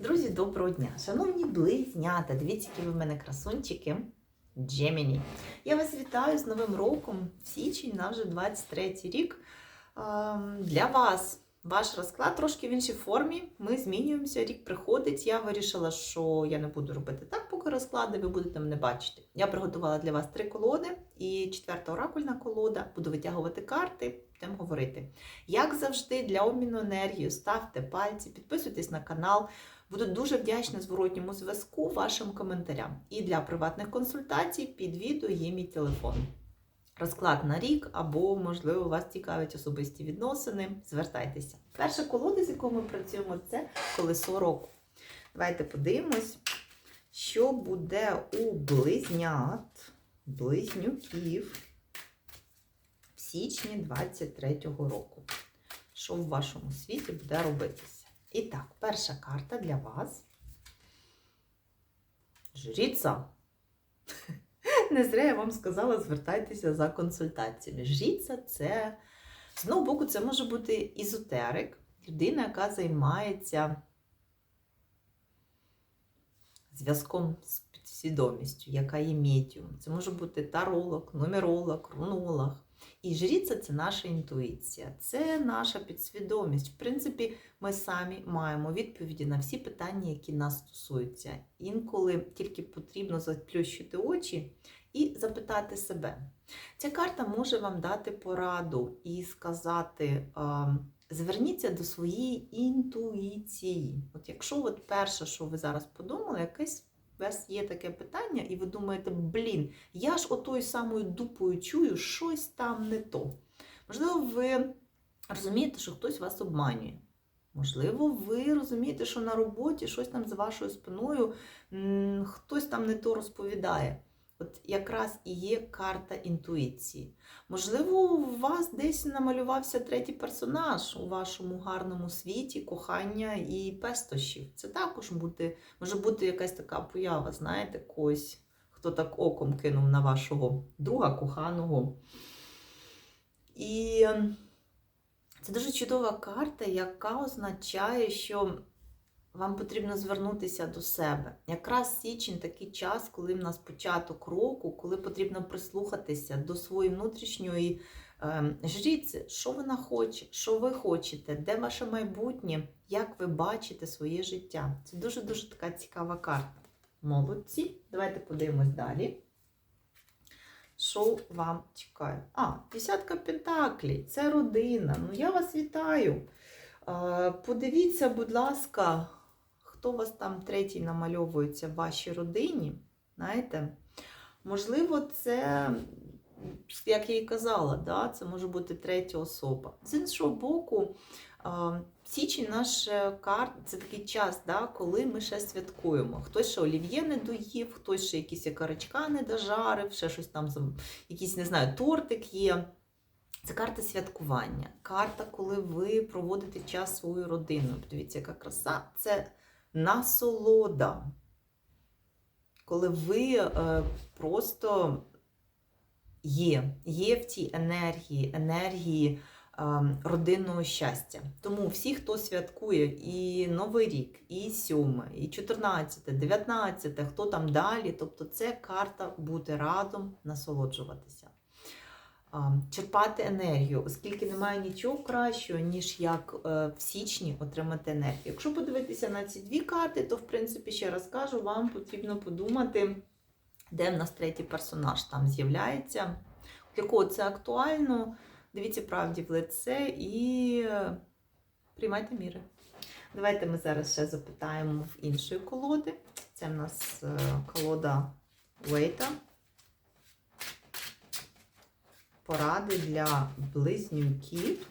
Друзі, доброго дня! Шановні близнята, дивіться, які ви в мене красунчики. Джеміні. Я вас вітаю з Новим роком в січень, на вже 23 рік. Для вас ваш розклад трошки в іншій формі. Ми змінюємося, рік приходить. Я вирішила, що я не буду робити так, поки розклади, ви будете мене бачити. Я приготувала для вас три колоди і четверта оракульна колода. Буду витягувати карти, будемо говорити. Як завжди, для обміну енергії ставте пальці, підписуйтесь на канал. Буду дуже вдячна зворотньому зв'язку вашим коментарям. І для приватних консультацій під відео є мій телефон. Розклад на рік, або, можливо, вас цікавлять особисті відносини. Звертайтеся. Перша колода, з якою ми працюємо, це колесо року. Давайте подивимось, що буде у близнят, близнюків січні 23-го року. Що в вашому світі буде робитися? І так, перша карта для вас. Жріця. Не зря я вам сказала, звертайтеся за консультаціями. Жріця це, з одного боку, це може бути ізотерик, людина, яка займається зв'язком з підсвідомістю, яка є медіум. Це може бути таролог, нумеролог, рунолог. І жріця це наша інтуїція, це наша підсвідомість. В принципі, ми самі маємо відповіді на всі питання, які нас стосуються. Інколи тільки потрібно заплющити очі і запитати себе. Ця карта може вам дати пораду і сказати: зверніться до своєї інтуїції. От якщо от перше, що ви зараз подумали, якесь у вас є таке питання, і ви думаєте, блін, я ж отою самою дупою чую, щось там не то. Можливо, ви розумієте, що хтось вас обманює. Можливо, ви розумієте, що на роботі щось там за вашою спиною, хтось там не то розповідає. От якраз і є карта інтуїції. Можливо, у вас десь намалювався третій персонаж у вашому гарному світі, кохання і пестощів. Це також бути, може бути якась така поява, знаєте, когось, хто так оком кинув на вашого друга, коханого. І ем, це дуже чудова карта, яка означає, що вам потрібно звернутися до себе. Якраз січень такий час, коли в нас початок року, коли потрібно прислухатися до своєї внутрішньої е, жріці, що вона хоче, що ви хочете, де ваше майбутнє, як ви бачите своє життя. Це дуже-дуже така цікава карта. Молодці. Давайте подивимось далі. Що вам чекає? А, десятка пентаклей, це родина. Ну, я вас вітаю. Е, Подивіться, будь ласка, хто вас там третій намальовується в вашій родині. Знаєте, можливо, це, як я і казала, да, це може бути третя особа. З іншого боку, е, січень наш карт це такий час, да, коли ми ще святкуємо. Хтось ще олів'є не доїв, хтось ще якісь карачка не дожарив, ще щось там, якийсь, не знаю, тортик є. Це карта святкування, карта, коли ви проводите час своєю родиною. Подивіться, яка краса це насолода. Коли ви е, просто є, є в цій енергії, енергії е, родинного щастя. Тому всі, хто святкує і Новий рік, і 7, і 14, 19, хто там далі, тобто це карта бути разом, насолоджуватися черпати енергію, оскільки немає нічого кращого, ніж як е, в січні отримати енергію. Якщо подивитися на ці дві карти, то, в принципі, ще раз кажу, вам потрібно подумати, де в нас третій персонаж там з'являється, для кого це актуально. Дивіться правді в лице і е, приймайте міри. Давайте ми зараз ще запитаємо в іншої колоди. Це в нас е, колода Вейта поради для близнюків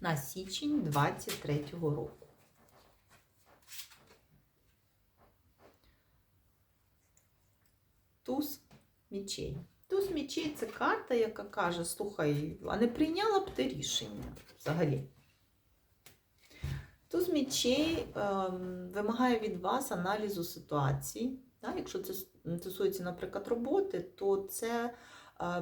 на січень 23-го року. Туз мічей. Туз мічей це карта, яка каже, слухай, а не прийняла б ти рішення взагалі. Туз мічей е, вимагає від вас аналізу ситуації. Якщо це стосується, наприклад, роботи, то це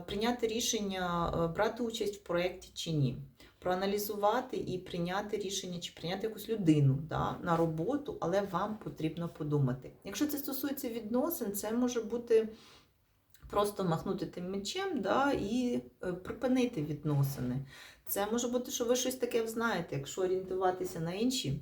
прийняти рішення брати участь в проєкті чи ні. проаналізувати і прийняти рішення, чи прийняти якусь людину да, на роботу, але вам потрібно подумати. Якщо це стосується відносин, це може бути просто махнути тим мечем да, і е, припинити відносини. Це може бути, що ви щось таке знаєте, якщо орієнтуватися на інші е,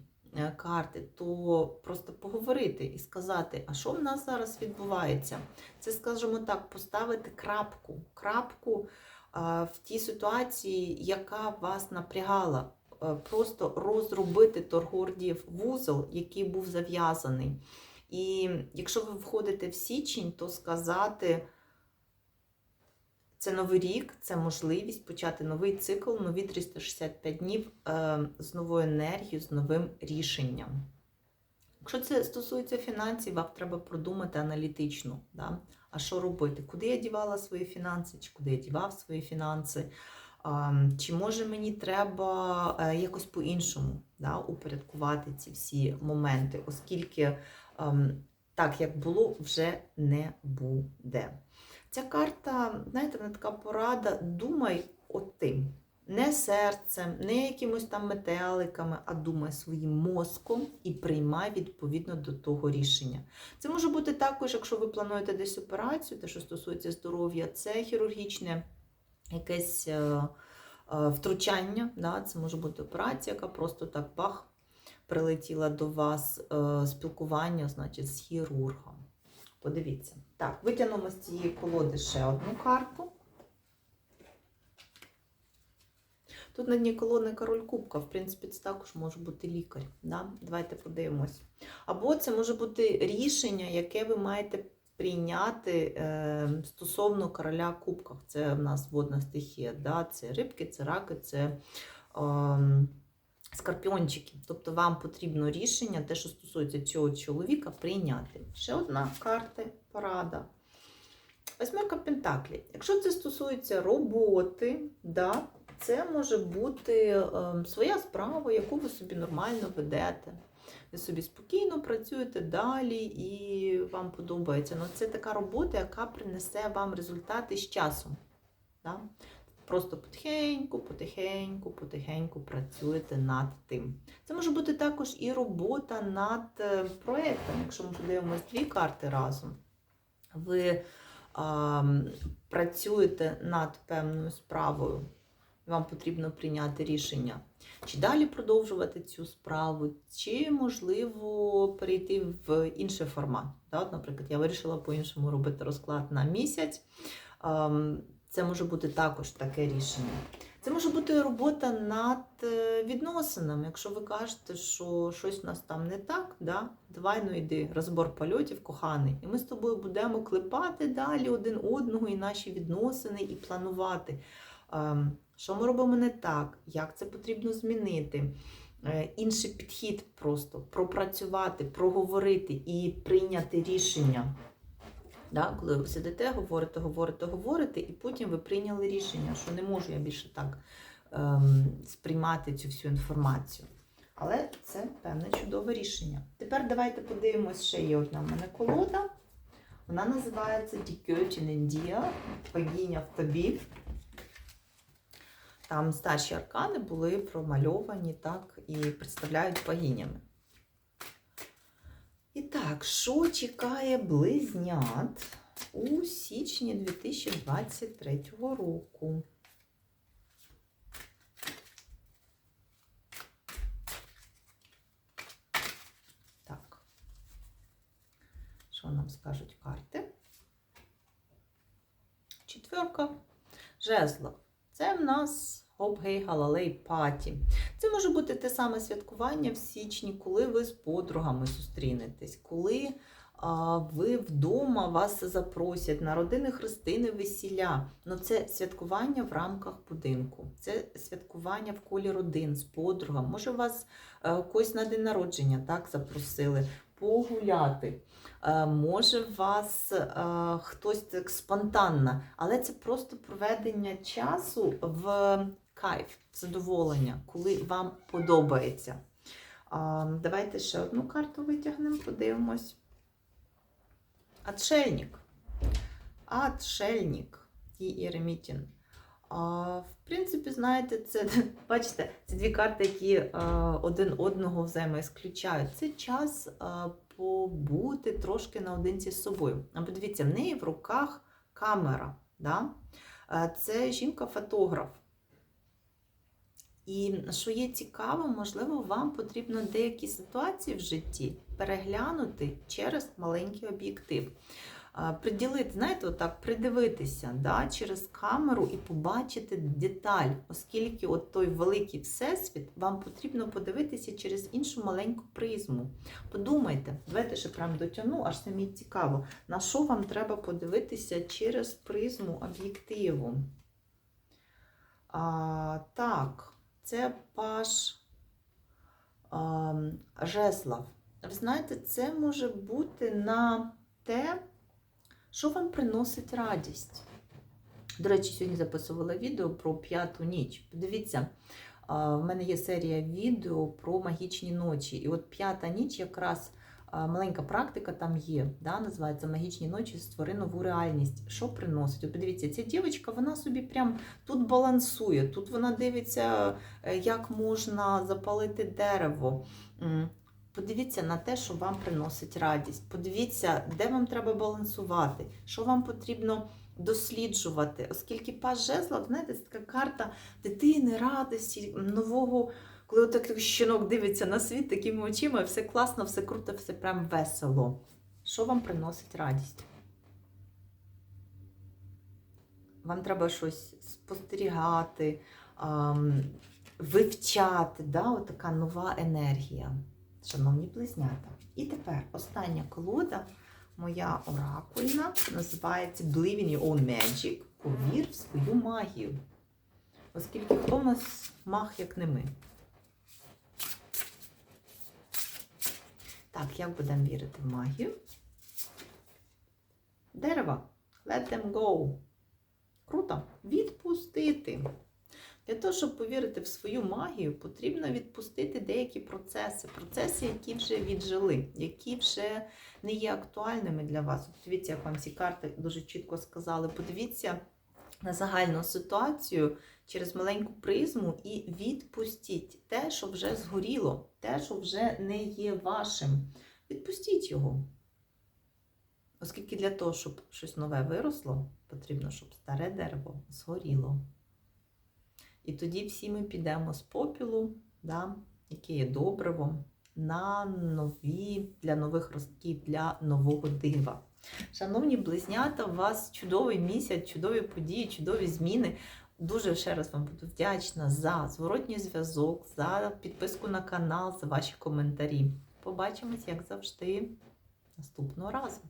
карти, то просто поговорити і сказати, а що в нас зараз відбувається. Це, скажімо так, поставити крапку, крапку в тій ситуації, яка вас напрягала. Е, Просто розробити торгордіїв вузол, який був зав'язаний. І якщо ви входите в січень, то сказати. Це новий рік, це можливість почати новий цикл, нові 365 днів е, з новою енергією, з новим рішенням. Якщо це стосується фінансів, вам треба продумати аналітично, да? а що робити? Куди я дівала свої фінанси, чи куди я дівав свої фінанси? А, Чи може мені треба е, якось по-іншому да, упорядкувати ці всі моменти, оскільки ем, так, як було, вже не буде. Ця карта, знаєте, вона така порада, думай от тим. Не серцем, не якимось там метеликами, а думай своїм мозком і приймай відповідно до того рішення. Це може бути також, якщо ви плануєте десь операцію, те, що стосується здоров'я, це хірургічне якесь е, е, втручання. Да? Це може бути операція, яка просто так бах прилетіла до вас, е, спілкування, значить, з хірургом. Подивіться. Так, витягнемо з цієї колоди ще одну карту. Тут на дні колони король кубка, в принципі, це також може бути лікар. Да? Давайте подивимось. Або це може бути рішення, яке ви маєте прийняти е, стосовно короля кубка. Це в нас водна стихія. Да? Це рибки, це раки, це е, скорпіончики. Тобто вам потрібно рішення, те, що стосується цього чоловіка, прийняти. Ще одна карта порада. Восьмерка Пентаклі. Якщо це стосується роботи, да, це може бути е, своя справа, яку ви собі нормально ведете. Ви собі спокійно працюєте далі і вам подобається. Ну, це така робота, яка принесе вам результати з часом. Да? Просто потихеньку, потихеньку, потихеньку працюєте над тим. Це може бути також і робота над е, проєктом. Якщо ми подивимося дві карти разом, ви а, працюєте над певною справою, вам потрібно прийняти рішення, чи далі продовжувати цю справу, чи, можливо, перейти в інший формат. Наприклад, я вирішила по-іншому робити розклад на місяць. Це може бути також таке рішення. Це може бути робота над е, відносинами. Якщо ви кажете, що щось у нас там не так, да? давай ну йди, розбор польотів, коханий. І ми з тобою будемо клепати далі один одного і наші відносини, і планувати, ем, що ми робимо не так, як це потрібно змінити. Е, Інший підхід просто пропрацювати, проговорити і прийняти рішення. Да? Коли ви сидите, говорите, говорите, говорите, і потім ви прийняли рішення, що не можу я більше так ем, сприймати цю всю інформацію. Але це певне чудове рішення. Тепер давайте подивимось, ще є одна в мене колода. Вона називається Göttin in богиня в тобі. Там старші аркани були промальовані так, і представляють богинями. І так, що чекає близнят у січні 2023 року? Так. Що нам скажуть карти? Четверка жезлов. Це в нас Гей Галалей Паті. Це може бути те саме святкування в січні, коли ви з подругами зустрінетесь, коли а, ви вдома вас запросять на родини хрестини, весілля. Ну, це святкування в рамках будинку, це святкування в колі родин з подругами. Може, вас а, когось на день народження так запросили погуляти. Е, Може, вас е, хтось так спонтанно, але це просто проведення часу в кайф, задоволення, коли вам подобається. А, Давайте ще одну карту витягнемо, подивимось. Отшельник. Отшельник. І Єремітін. А, в принципі, знаєте, це бачите, це дві карти, які а, один одного взаємоісключають. Це час а, побути трошки наодинці з собою. А подивіться, в неї в руках камера. Да? А, Це жінка-фотограф. І що є цікаво, можливо, вам потрібно деякі ситуації в житті переглянути через маленький об'єктив. Приділити, знаєте, отак, придивитися да, через камеру і побачити деталь, оскільки от той великий всесвіт вам потрібно подивитися через іншу маленьку призму. Подумайте, давайте ще прям дотягну, аж самі цікаво, на що вам треба подивитися через призму об'єктиву. А, так, це паш а, Жеслав. Ви знаєте, це може бути на те, що вам приносить радість. До речі, сьогодні записувала відео про п'яту ніч. Подивіться, а, в мене є серія відео про магічні ночі. І от п'ята ніч якраз маленька практика там є. Да, називається Магічні ночі створи нову реальність. Що приносить? От подивіться, ця дівчинка, вона собі прям тут балансує, тут вона дивиться, е, як можна запалити дерево. Подивіться на те, що вам приносить радість. Подивіться, де вам треба балансувати, що вам потрібно досліджувати, оскільки пас жезлов, знаєте, це така карта дитини, радості, нового, коли от такий щенок дивиться на світ такими очима, все класно, все круто, все прям весело. Що вам приносить радість? Вам треба щось спостерігати, вивчати, да? Така нова енергія шановні близнята. І тепер остання колода, моя оракульна, називається Believe in your own magic. Повір в свою магію. Оскільки хто в нас маг, як не ми. Так, як будемо вірити в магію? Дерева. Let them go. Круто. Відпустити. Для того, щоб повірити в свою магію, потрібно відпустити деякі процеси, процеси, які вже віджили, які вже не є актуальними для вас. От Дивіться, як вам ці карти дуже чітко сказали. Подивіться на загальну ситуацію через маленьку призму і відпустіть те, що вже згоріло, те, що вже не є вашим. Відпустіть його. Оскільки для того, щоб щось нове виросло, потрібно, щоб старе дерево згоріло. І тоді всі ми підемо з попілу, да, яке є добривом, на нові для нових ростків, для нового дива. Шановні близнята, у вас чудовий місяць, чудові події, чудові зміни. Дуже ще раз вам буду вдячна за зворотній зв'язок, за підписку на канал, за ваші коментарі. Побачимось, як завжди, наступного разу.